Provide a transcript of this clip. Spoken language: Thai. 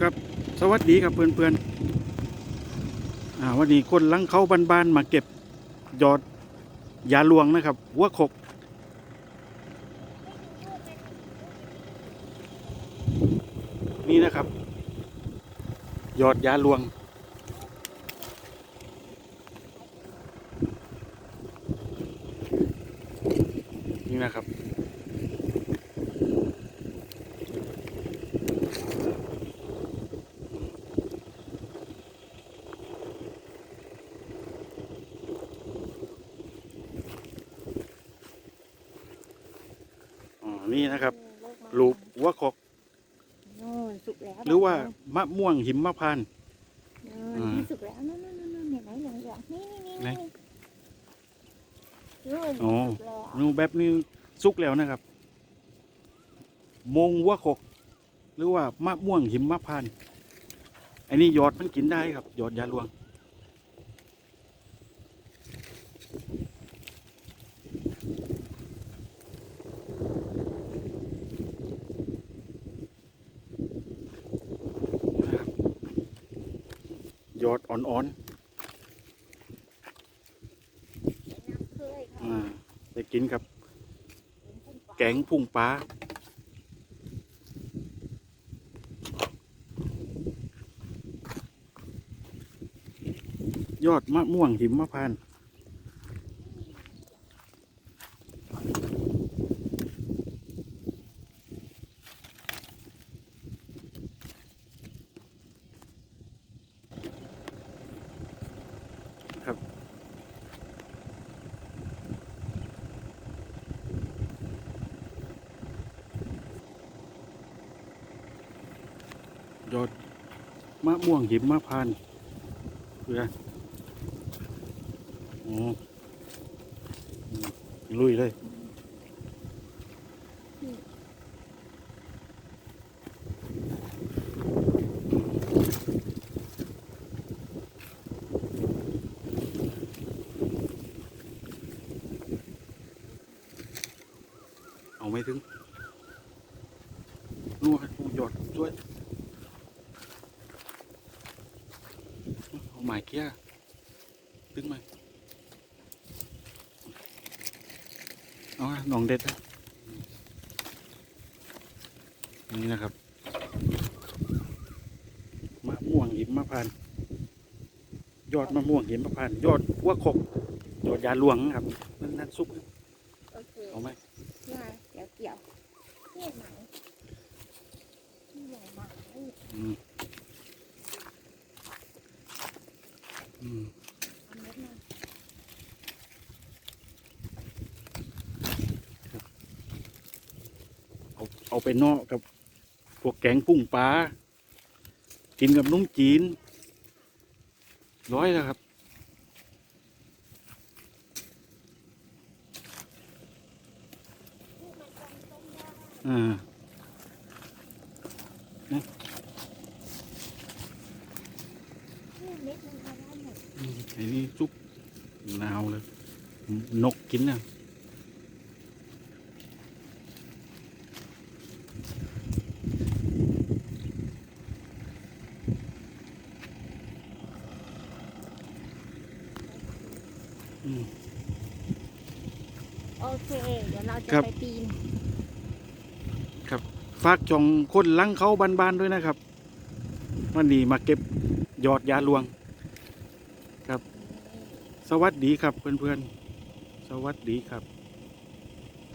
ครับ สวัสดีครับเพื่อนๆอ่าวันนี้คนลังเขาบ้านๆมาเก็บยอดยาลวงนะครับหัวขกนี่นะครับ ยอดยาลวง นี่นะครับ นี่นะครับลูกหัวขกโน่นสุกแล้วหรือว่ามะม่วงหิมพพานต์โน่อ่านที่สุกแล้วนู่นนู่นนู่นนู่นเห็นไหมเหลืองเหลืองๆนี่นี่ไหนนี่นู่นอ๋อสุกแล้วนูแบบนี้สุกแล้วนะครับ มงหัวขกหรือว่ามะม่วงหิมพานต์อันนี้ยอดมันกินได้ครับ ยอดยาลวง นะครับ ยอดอ่อนน้ำเคยๆค่ะอ่าไปกินกับ แกงพุงปลายอดมะม่วงหิมพานต์ ครับ ยอดมะม่วงหิมมะพานเพื่ออ๋ออืมลุยเลย ไม่ถึงนัวปูหยอดช่วยเอาหมายเกี้ยตึงไหมเอาอะหนองเด็ดนะนี่นะครับมะม่วงหิมมะพานต์ยอดมะม่วงหิมมะพานต์ยอดหัวขกยอดยาหลวงครับนั่นนั่นซุปโอเคเอาไหมมา เดี๋ยวเกี่ยวนี่ไหนนี่ใหญ่มากนี่อืมอืมเอาเม็ดมาเอาเอาไปเนอกกับพวกแกงกุ้งปลากินกับนุ่มจีน ร้อยแล้วครับ อ่านี่เม็ดมันเอาได้หมดอืมไอ้นี่ซุปนาวเลย นกกินนะอืมโอเค เดี๋ยวเราจะครับไปปีน ฝากจองคนลังเขาบานๆด้วยนะครับ วันนี้มาเก็บยอดยาลวง ครับ สวัสดีครับเพื่อนๆ สวัสดีครับ